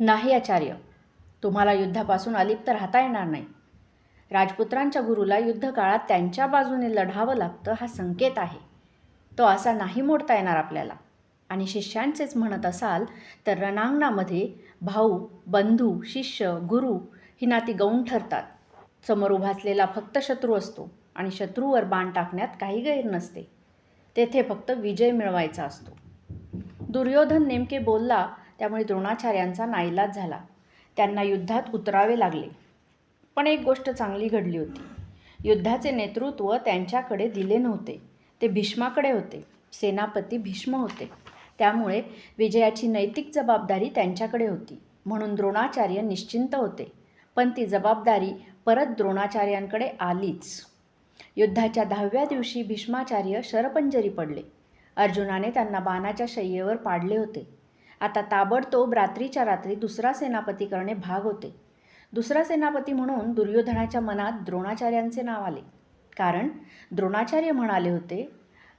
नाही आचार्य. तुम्हाला युद्धापासून अलिप्त राहता येणार नाही. राजपुत्रांच्या गुरुला युद्धकाळात त्यांच्या बाजूने लढावं लागतं हा संकेत आहे. तो असा नाही मोडता येणार आपल्याला. आणि शिष्यांचेच म्हणत असाल तर रणांगणामध्ये भाऊ बंधू शिष्य गुरु ही नाती गौण ठरतात. समोर उभा असलेला फक्त शत्रू असतो आणि शत्रूवर बाण टाकण्यात काही गैर नसते. तेथे फक्त विजय मिळवायचा असतो. दुर्योधन नेमके बोलला त्यामुळे द्रोणाचार्यांचा नाईलाज झाला. त्यांना युद्धात उतरावे लागले. पण एक गोष्ट चांगली घडली होती. युद्धाचे नेतृत्व त्यांच्याकडे दिले नव्हते. ते भीष्माकडे होते. सेनापती भीष्म होते. त्यामुळे विजयाची नैतिक जबाबदारी त्यांच्याकडे होती. म्हणून द्रोणाचार्य निश्चिंत होते. पण ती जबाबदारी परत द्रोणाचार्यांकडे आलीच. युद्धाच्या दहाव्या दिवशी भीष्माचार्य शरपंजरी पडले. अर्जुनाने त्यांना बाणाच्या शय्येवर पाडले होते. आता ताबडतोब रात्रीच्या रात्री दुसरा सेनापती करणे भाग होते. दुसरा सेनापती म्हणून दुर्योधनाच्या मनात द्रोणाचार्यांचे नाव आले. कारण द्रोणाचार्य म्हणाले होते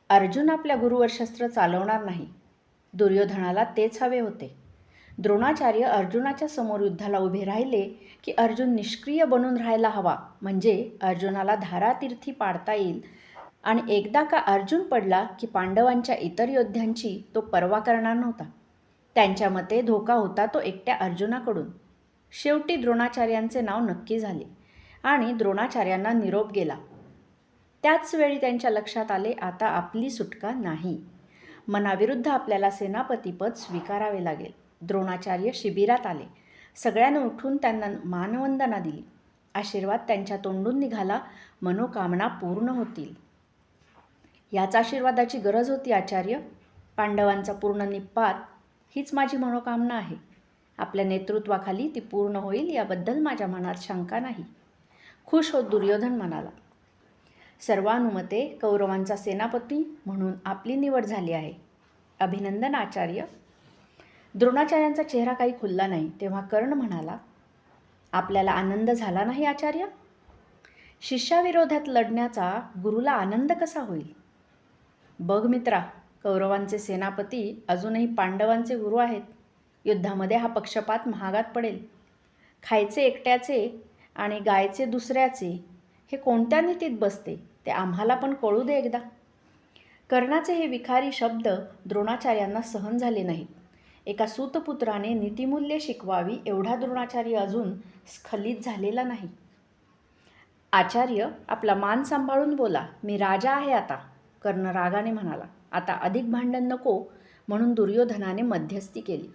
अर्जुन आपल्या गुरुवर शस्त्र चालवणार नाही. दुर्योधनाला तेच हवे होते द्रोणाचार्य अर्जुनाच्या समोर युद्धाला उभे राहिले की अर्जुन निष्क्रिय बनून राहायला हवा म्हणजे अर्जुनाला धारातीर्थी पाडता येईल. आणि एकदा का अर्जुन पडला की पांडवांच्या इतर योद्ध्यांची तो पर्वा करणार नव्हता. त्यांच्या मते धोका होता तो एकट्या अर्जुनाकडून. शेवटी द्रोणाचार्यांचे नाव नक्की झाले आणि द्रोणाचार्यांना निरोप गेला. त्याच वेळी त्यांच्या लक्षात आले आता आपली सुटका नाही. मनाविरुद्ध आपल्याला सेनापतीपद स्वीकारावे लागेल. द्रोणाचार्य शिबिरात आले. सगळ्यांना उठून त्यांना मानवंदना दिली. आशीर्वाद त्यांच्या तोंडून निघाला. मनोकामना पूर्ण होतील. याच आशीर्वादाची गरज होती आचार्य. पांडवांचा पूर्ण निपात हीच माझी मनोकामना आहे. आपल्या नेतृत्वाखाली ती पूर्ण होईल याबद्दल माझ्या मनात शंका नाही. खुश होत दुर्योधन म्हणाला. सर्वानुमते कौरवांचा सेनापती म्हणून आपली निवड झाली आहे. अभिनंदन आचार्य. द्रोणाचार्यांचा चेहरा काही खुलला नाही तेव्हा कर्ण म्हणाला आपल्याला आनंद झाला नाही आचार्य? शिष्याविरोधात लढण्याचा गुरुला आनंद कसा होईल? बघ मित्रा कौरवांचे सेनापती अजूनही पांडवांचे गुरु आहेत. युद्धामध्ये हा पक्षपात महागात पडेल. खायचे एकट्याचे आणि गायचे दुसऱ्याचे हे कोणत्या नीतीत बसते ते आम्हाला पण कळू दे एकदा. कर्णाचे हे विखारी शब्द द्रोणाचार्यांना सहन झाले नाहीत. एका सूतपुत्राने नीतिमूल्य शिकवावी एवढा द्रोणाचार्य अजून स्खलित झालेला नाही. आचार्य आपला मान सांभाळून बोला मी राजा आहे आता. कर्ण रागाने म्हणाला आता अधिक भांडण नको म्हणून दुर्योधनाने मध्यस्थी केली.